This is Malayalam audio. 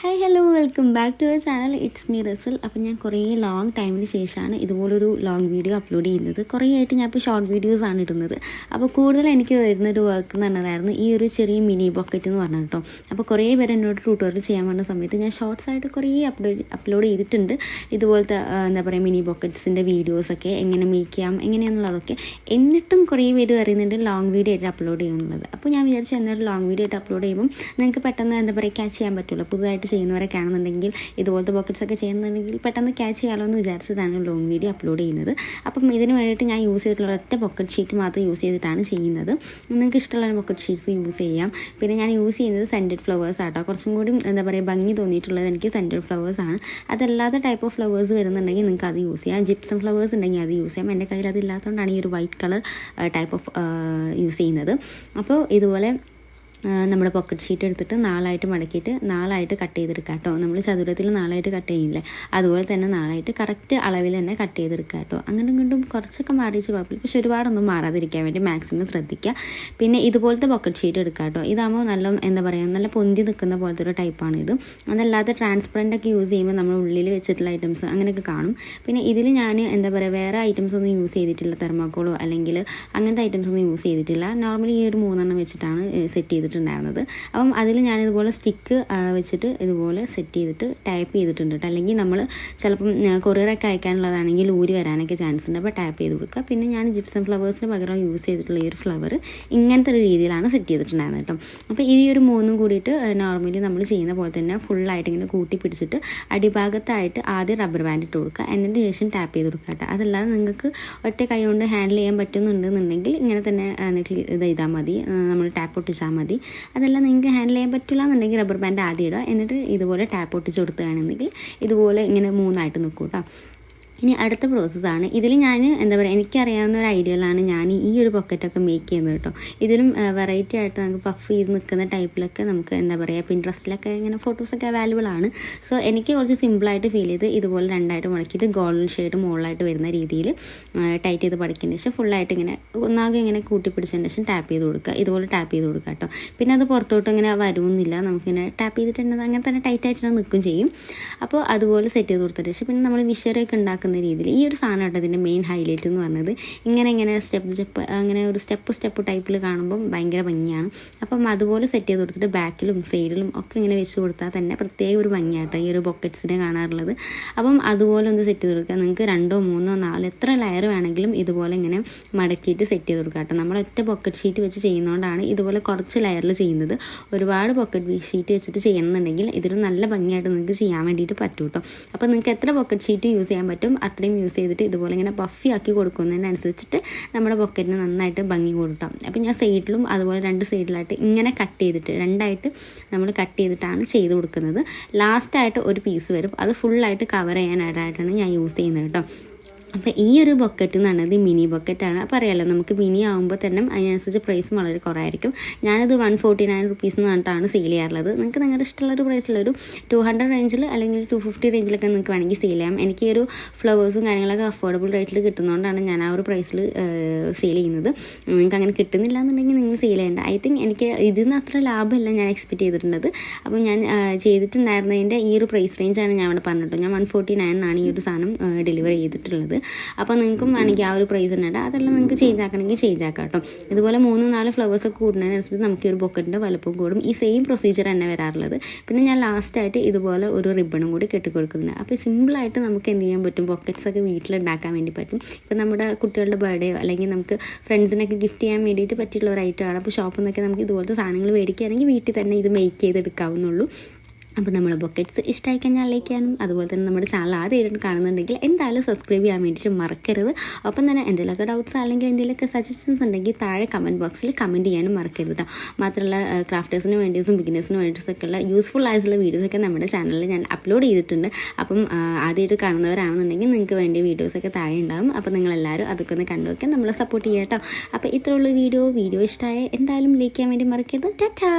Hi hello welcome back to your channel it's me Rizal അപ്പം ഞാൻ കുറേ ലോങ് ടൈമിന് ശേഷമാണ് ഇതുപോലൊരു ലോങ് വീഡിയോ അപ്ലോഡ് ചെയ്യുന്നത്. കുറേ ആയിട്ട് ഞാൻ ഇപ്പോൾ ഷോർട്ട് വീഡിയോസാണ് ഇടുന്നത്. അപ്പോൾ കൂടുതൽ എനിക്ക് വരുന്നൊരു വർക്ക് എന്ന് പറഞ്ഞതായിരുന്നു ഈ ഒരു ചെറിയ മിനി ബോക്കറ്റ് എന്ന് പറഞ്ഞു കേട്ടോ അപ്പോൾ കുറേ പേര് എന്നോട് ട്യൂട്ടോറിയൽ ചെയ്യാൻ പറഞ്ഞ സമയത്ത് ഞാൻ ഷോർട്സ് ആയിട്ട് കുറേ അപ്ലോഡ് അപ്ലോഡ് ചെയ്തിട്ടുണ്ട്. ഇതുപോലത്തെ എന്താ പറയുക മിനി ബോക്കറ്റ്സിന്റെ വീഡിയോസൊക്കെ എങ്ങനെ മേക്ക് ചെയ്യാം എങ്ങനെയാണെന്നുള്ളതൊക്കെ എന്നിട്ടും കുറേ പേര് പറയുന്നുണ്ട് ലോങ് വീഡിയോ ആയിട്ട് അപ്ലോഡ് ചെയ്യുന്നുള്ളത്. അപ്പോൾ ഞാൻ വിചാരിച്ചു എന്നൊരു ലോങ് വീഡിയോ ആയിട്ട് അപ്ലോഡ് ചെയ്യുമ്പോൾ നിങ്ങൾക്ക് പെട്ടെന്ന് എന്താ പറയുക ക്യാച്ച് ചെയ്യാൻ പറ്റുള്ളൂ. പുതുതായിട്ട് ചെയ്യുന്നവരൊക്കെ ആണെന്നുണ്ടെങ്കിൽ ഇതുപോലത്തെ ബോക്കറ്റ്സ് ഒക്കെ ചെയ്യുന്നുണ്ടെങ്കിൽ പെട്ടെന്ന് ക്യാച്ച് ചെയ്യാമല്ലോ എന്ന് വിചാരിച്ചതാണ് ലോങ് വീഡിയോ അപ്ലോഡ് ചെയ്യുന്നത്. അപ്പം ഇതിന് വേണ്ടിയിട്ട് ഞാൻ യൂസ് ചെയ്തിട്ടുള്ള ഒറ്റ പോക്കറ്റ് ഷീറ്റ് മാത്രം യൂസ് ചെയ്തിട്ടാണ് ചെയ്യുന്നത്. നിങ്ങൾക്ക് ഇഷ്ടമുള്ള പോക്കറ്റ് ഷീറ്റ്സ് യൂസ് ചെയ്യാം. പിന്നെ ഞാൻ യൂസ് ചെയ്യുന്നത് സെന്റഡ് ഫ്ലവേഴ്സ് ആട്ടോ. കുറച്ചും കൂടി എന്താ പറയുക ഭംഗി തോന്നിയിട്ടുള്ളത് എനിക്ക് സെന്റഡ് ഫ്ലവേഴ്സ് ആണ്. അതല്ലാത്ത ടൈപ്പ് ഓഫ് ഫ്ലവേഴ്സ് വരുന്നുണ്ടെങ്കിൽ നിങ്ങൾക്ക് അത് യൂസ് ചെയ്യാം. ജിപ്സം ഫ്ലവേഴ്സ് ഉണ്ടെങ്കിൽ അത് യൂസ് ചെയ്യാം. എന്റെ കയ്യിൽ അതില്ലാത്തതുകൊണ്ടാണ് ഈ ഒരു white colour type of use ചെയ്യുന്നത്. അപ്പോൾ ഇതുപോലെ നമ്മുടെ പോക്കറ്റ് ഷീറ്റ് എടുത്തിട്ട് നാലായിട്ട് മടക്കിയിട്ട് നാലായിട്ട് കട്ട് ചെയ്തെടുക്കുക കേട്ടോ നമ്മൾ ചതുരത്തിൽ നാലായിട്ട് കട്ട് ചെയ്യില്ലേ അതുപോലെ തന്നെ നാലായിട്ട് കറക്റ്റ് അളവിൽ തന്നെ കട്ട് ചെയ്തെടുക്കുക കേട്ടോ അങ്ങോട്ടും ഇങ്ങോട്ടും കുറച്ചൊക്കെ മാറിയിച്ച് കുഴപ്പമില്ല. പക്ഷെ ഒരുപാടൊന്നും മാറാതിരിക്കാൻ വേണ്ടി മാക്സിമം ശ്രദ്ധിക്കുക. പിന്നെ ഇതുപോലത്തെ പോക്കറ്റ് ഷീറ്റ് എടുക്കുക കേട്ടോ ഇതാകുമ്പോൾ നല്ല എന്താ പറയുക നല്ല പൊന്തി നിൽക്കുന്ന പോലത്തെ ഒരു ടൈപ്പാണ് ഇത്. അതല്ലാതെ ട്രാൻസ്പെറന്റ് ഒക്കെ യൂസ് ചെയ്യുമ്പോൾ നമ്മൾ ഉള്ളിൽ വെച്ചിട്ടുള്ള ഐറ്റംസ് അങ്ങനെയൊക്കെ കാണും. പിന്നെ ഇതിൽ ഞാൻ എന്താ പറയുക വേറെ ഐറ്റംസ് ഒന്നും യൂസ് ചെയ്തിട്ടില്ല. തെർമാക്കോളോ അല്ലെങ്കിൽ അങ്ങനത്തെ ഐറ്റംസ് ഒന്നും യൂസ് ചെയ്തിട്ടില്ല. നോർമലി ഈ ഒരു മൂന്നെണ്ണം വെച്ചിട്ടാണ് സെറ്റ് ചെയ്തിട്ടുണ്ടായിരുന്നത്. അപ്പം അതിൽ ഞാൻ ഇതുപോലെ സ്റ്റിക്ക് വെച്ചിട്ട് ഇതുപോലെ സെറ്റ് ചെയ്തിട്ട് ടൈപ്പ് ചെയ്തിട്ടുണ്ട് കേട്ടോ അല്ലെങ്കിൽ നമ്മൾ ചിലപ്പം കൊറിയറൊക്കെ അയക്കാനുള്ളതാണെങ്കിൽ ഊരി വരാനൊക്കെ ചാൻസ് ഉണ്ട്. അപ്പോൾ ടാപ്പ് ചെയ്ത് കൊടുക്കുക. പിന്നെ ഞാൻ ജിപ്സം ഫ്ലവേഴ്സിന് പകരം യൂസ് ചെയ്തിട്ടുള്ള ഈ ഒരു ഫ്ലവർ ഇങ്ങനത്തെ ഒരു രീതിയിലാണ് സെറ്റ് ചെയ്തിട്ടുണ്ടായിരുന്നത് കേട്ടോ അപ്പോൾ ഈ ഒരു മൂന്നും കൂടിയിട്ട് നോർമലി നമ്മൾ ചെയ്യുന്ന പോലെ തന്നെ ഫുള്ളായിട്ട് ഇങ്ങനെ കൂട്ടി പിടിച്ചിട്ട് അടിഭാഗത്തായിട്ട് ആദ്യം റബ്ബർ ബാൻഡ് ഇട്ട് കൊടുക്കുക. എന്നിട്ട് ശേഷം ടാപ്പ് ചെയ്ത് കൊടുക്കുക കേട്ടോ അതല്ലാതെ നിങ്ങൾക്ക് ഒറ്റ കൈ കൊണ്ട് ഹാൻഡിൽ ചെയ്യാൻ പറ്റുന്നുണ്ടെന്നുണ്ടെങ്കിൽ ഇങ്ങനെ തന്നെ ഇത് ചെയ്താൽ മതി. നമ്മൾ ടാപ്പ് ഒട്ടിച്ചാൽ മതി. അതല്ല നിങ്ങൾക്ക് ഹാൻഡിൽ ചെയ്യാൻ പറ്റില്ല എന്നുണ്ടെങ്കിൽ റബ്ബർ ബാൻഡ് ആദ്യം ഇടുക. എന്നിട്ട് ഇതുപോലെ ടാപ്പ് ഒട്ടിച്ച് കൊടുക്കുകയാണെന്നുണ്ടെങ്കിൽ ഇതുപോലെ ഇങ്ങനെ മൂന്നായിട്ട് നിൽക്കും കേട്ടോ ഇനി അടുത്ത പ്രോസസ്സാണ് ഇതിൽ ഞാൻ എന്താ പറയുക എനിക്കറിയാവുന്ന ഒരു ഐഡിയയിലാണ് ഞാൻ ഈ ഒരു പോക്കറ്റൊക്കെ മേക്ക് ചെയ്യുന്നത് കേട്ടോ. ഇതിലും വെറൈറ്റി ആയിട്ട് നമുക്ക് പഫ് ചെയ്ത് നിൽക്കുന്ന ടൈപ്പിലൊക്കെ നമുക്ക് എന്താ പറയുക പിൻട്രസ്റ്റിലൊക്കെ ഇങ്ങനെ ഫോട്ടോസൊക്കെ അവൈലബിൾ ആണ്. സോ എനിക്ക് കുറച്ച് സിമ്പിളായിട്ട് ഫീൽ ചെയ്ത് ഇതുപോലെ രണ്ടായിട്ട് മുടക്കിയിട്ട് ഗോൾഡൻ ഷെയ്ഡ് മുകളിലായിട്ട് വരുന്ന രീതിയിൽ ടൈറ്റ് ചെയ്ത് പഠിക്കുന്നതിന് ശേഷം ഫുള്ളായിട്ട് ഇങ്ങനെ ഒന്നാകെ ഇങ്ങനെ കൂട്ടിപ്പിടിച്ചതിന് ശേഷം ടാപ്പ് ചെയ്ത് കൊടുക്കുക. ഇതുപോലെ ടാപ്പ് ചെയ്ത് കൊടുക്കുക കേട്ടോ. പിന്നെ അത് പുറത്തോട്ട് ഇങ്ങനെ വരുമെന്നില്ല നമുക്കിങ്ങനെ ടാപ്പ് ചെയ്തിട്ട് അങ്ങനെ തന്നെ ടൈറ്റായിട്ട് നിൽക്കും ചെയ്യും. അപ്പോൾ അതുപോലെ സെറ്റ് ചെയ്ത് കൊടുത്തതിന് ശേഷം പിന്നെ നമ്മൾ വിഷറൊക്കെ ഉണ്ടാക്കുന്ന രീതിയിൽ ഈ ഒരു സാധനം കേട്ടോ ഇതിന്റെ മെയിൻ ഹൈലൈറ്റ് എന്ന് പറഞ്ഞത്. ഇങ്ങനെ ഇങ്ങനെ സ്റ്റെപ്പ് സ്റ്റെപ്പ് അങ്ങനെ ഒരു സ്റ്റെപ്പ് സ്റ്റെപ്പ് ടൈപ്പിൽ കാണുമ്പം ഭയങ്കര ഭംഗിയാണ്. അപ്പം അതുപോലെ സെറ്റ് ചെയ്ത് കൊടുത്തിട്ട് ബാക്കിലും സൈഡിലും ഒക്കെ ഇങ്ങനെ വെച്ച് കൊടുത്താൽ തന്നെ പ്രത്യേക ഒരു ഭംഗിയാട്ടോ ഈ ഒരു ബൊക്കറ്റ്സിനെ കാണാറുള്ളത്. അപ്പം അതുപോലെ ഒന്ന് സെറ്റ് ചെയ്ത് കൊടുക്കുക. നിങ്ങൾക്ക് രണ്ടോ മൂന്നോ നാലോ എത്ര ലെയർ വേണമെങ്കിലും ഇതുപോലെ ഇങ്ങനെ മടക്കിയിട്ട് സെറ്റ് ചെയ്ത് കൊടുക്കുക കേട്ടോ. നമ്മൾ ഒറ്റ ബൊക്കറ്റ് ഷീറ്റ് വെച്ച് ചെയ്യുന്നതുകൊണ്ടാണ് ഇതുപോലെ കുറച്ച് ലെയറിൽ ചെയ്യുന്നത്. ഒരുപാട് പോക്കറ്റ് ഷീറ്റ് വെച്ചിട്ട് ചെയ്യണമെന്നുണ്ടെങ്കിൽ ഇതൊരു നല്ല ഭംഗിയായിട്ട് നിങ്ങൾക്ക് ചെയ്യാൻ വേണ്ടിയിട്ട് പറ്റും കേട്ടോ അപ്പോൾ നിങ്ങൾക്ക് എത്ര പോക്കറ്റ് ഷീറ്റ് യൂസ് ചെയ്യാൻ പറ്റും? അത്രയും യൂസ് ചെയ്തിട്ട് ഇതുപോലെ ഇങ്ങനെ പഫി ആക്കി കൊടുക്കുന്നതിനനുസരിച്ചിട്ട് നമ്മുടെ പൊക്കറ്റിന് നന്നായിട്ട് ഭംഗി കൊടുക്കാം അപ്പം ഞാൻ സൈഡിലും അതുപോലെ രണ്ട് സൈഡിലായിട്ട് ഇങ്ങനെ കട്ട് ചെയ്തിട്ട് രണ്ടായിട്ട് നമ്മൾ കട്ട് ചെയ്തിട്ടാണ് ചെയ്ത് കൊടുക്കുന്നത്. ലാസ്റ്റായിട്ട് ഒരു പീസ് വരും. അത് ഫുള്ളായിട്ട് കവർ ചെയ്യാനായിട്ടാണ് ഞാൻ യൂസ് ചെയ്യുന്നത് കേട്ടോ. അപ്പോൾ ഈ ഒരു ബൊക്കറ്റ് എന്ന് പറയുന്നത് മിനി ബൊക്കറ്റാണ് അപ്പോൾ അറിയാലോ നമുക്ക് മിനി ആകുമ്പോൾ തന്നെ അതിനനുസരിച്ച് പ്രൈസും വളരെ കുറവായിരിക്കും. ഞാനത് വൺ ഫോർട്ടി നയൻ റുപ്പീസ് എന്ന് പറഞ്ഞിട്ടാണ് സെയിൽ ചെയ്യാറുള്ളത്. നിങ്ങൾക്ക് നിങ്ങളുടെ ഇഷ്ടമുള്ള ഒരു പ്രൈസിലൊരു ടു ഹൺഡ്രഡ് റേഞ്ചിൽ അല്ലെങ്കിൽ ടു ഫിഫ്റ്റി റേഞ്ചിലൊക്കെ നിങ്ങൾക്ക് വേണമെങ്കിൽ സെയിൽ ചെയ്യാം. എനിക്ക് ഈ ഒരു ഫ്ലവേഴ്സും കാര്യങ്ങളൊക്കെ അഫോർഡബിൾ റേറ്റിൽ കിട്ടുന്നതുകൊണ്ടാണ് ഞാൻ ആ ഒരു പ്രൈസിൽ സെയിൽ ചെയ്യുന്നത്. നിങ്ങൾക്ക് അങ്ങനെ കിട്ടുന്നില്ല എന്നുണ്ടെങ്കിൽ നിങ്ങൾ സെയിൽ ചെയ്യേണ്ട. ഐ തിങ്ക് എനിക്ക് ഇതിൽ നിന്ന് അത്ര ലാഭമല്ല ഞാൻ എക്സ്പെക്ട് ചെയ്തിട്ടുള്ളത്. അപ്പം ഞാൻ ചെയ്തിട്ടുണ്ടായിരുന്നതിന്റെ ഈ ഒരു പ്രൈസ് റേഞ്ചാണ് ഞാൻ ഇവിടെ പറഞ്ഞിട്ടുള്ളത്. ഞാൻ വൺ ഫോർട്ടി നയനാണ് ഈ ഒരു സാധനം ഡെലിവറി ചെയ്തിട്ടുള്ളത്. അപ്പോൾ നിങ്ങൾക്കും വേണമെങ്കിൽ ആ ഒരു പ്രൈസ് ഉണ്ട് അതെല്ലാം നിങ്ങൾക്ക് ചേഞ്ച് ആക്കണമെങ്കിൽ ചേഞ്ച് ആക്കാം കേട്ടോ ഇതുപോലെ മൂന്ന് നാല് ഫ്ലവേഴ്സ് ഒക്കെ കൂടുന്നതിനനുസരിച്ച് നമുക്ക് ഈ ഒരു ബൊക്കറ്റിന്റെ വലുപ്പം കൂടും. ഈ സെയിം പ്രൊസീജിയർ തന്നെ വരാറുള്ളത്. പിന്നെ ഞാൻ ലാസ്റ്റായിട്ട് ഇതുപോലെ ഒരു റിബണും കൂടി കെട്ടിക്കൊടുക്കുന്നുണ്ട്. അപ്പോൾ സിമ്പിളായിട്ട് നമുക്ക് എന്ത് ചെയ്യാൻ പറ്റും? ബൊക്കറ്റ്സ് ഒക്കെ വീട്ടിലുണ്ടാക്കാൻ വേണ്ടി പറ്റും. ഇപ്പം നമ്മുടെ കുട്ടികളുടെ ബർത്ത്ഡേയോ അല്ലെങ്കിൽ നമുക്ക് ഫ്രണ്ട്സിനൊക്കെ ഗിഫ്റ്റ് ചെയ്യാൻ വേണ്ടിയിട്ട് പറ്റിയുള്ള ഒരു ഐറ്റമാണ് അപ്പോൾ ഷോപ്പിൽ നിന്നൊക്കെ നമുക്ക് ഇതുപോലത്തെ സാധനങ്ങൾ മേടിക്കുകയാണെങ്കിൽ വീട്ടിൽ തന്നെ ഇത് മേക്ക് ചെയ്തെടുക്കാവുന്നുള്ളൂ. അപ്പോൾ നമ്മൾ ബൊക്കറ്റ്സ് ഇഷ്ടമായി കഴിഞ്ഞാൽ ലൈക്ക് ചെയ്യാനും അതുപോലെ തന്നെ നമ്മുടെ ചാനൽ ആദ്യമായിട്ട് കാണുന്നുണ്ടെങ്കിൽ എന്തായാലും സബ്സ്ക്രൈബ് ചെയ്യാൻ വേണ്ടിയിട്ട് മറക്കരുത്. ഒപ്പം തന്നെ എന്തെങ്കിലുമൊക്കെ ഡൗട്ട്സ് അല്ലെങ്കിൽ എന്തെങ്കിലുമൊക്കെ സജഷൻസ് ഉണ്ടെങ്കിൽ താഴെ കമന്റ് ബോക്സിൽ കമന്റ് ചെയ്യാനും മറക്കരുത് കേട്ടോ മാത്രമല്ല ക്രാഫ്റ്റേഴ്സിന് വേണ്ടിയിട്ടും ബിഗിനേഴ്സിന് ഉള്ള യൂസ്ഫുൾ ആയിട്ടുള്ള വീഡിയോസൊക്കെ നമ്മുടെ ചാനലിൽ ഞാൻ അപ്ലോഡ് ചെയ്തിട്ടുണ്ട്. അപ്പം ആദ്യമായിട്ട് കാണുന്നവരാണെന്നുണ്ടെങ്കിൽ നിങ്ങൾക്ക് വേണ്ടി വീഡിയോസൊക്കെ താഴെ ഉണ്ടാകും അപ്പോൾ നിങ്ങളെല്ലാവരും അതൊക്കെ ഒന്ന് കണ്ടു വെക്കാൻ നമ്മളെ സപ്പോർട്ട് ചെയ്യാം കേട്ടോ അപ്പോൾ ഇത്രയുള്ള വീഡിയോ. വീഡിയോ ഇഷ്ടമായ എന്തായാലും ലൈക്ക് ചെയ്യാൻ വേണ്ടി മറക്കരുത്. ടാറ്റാ!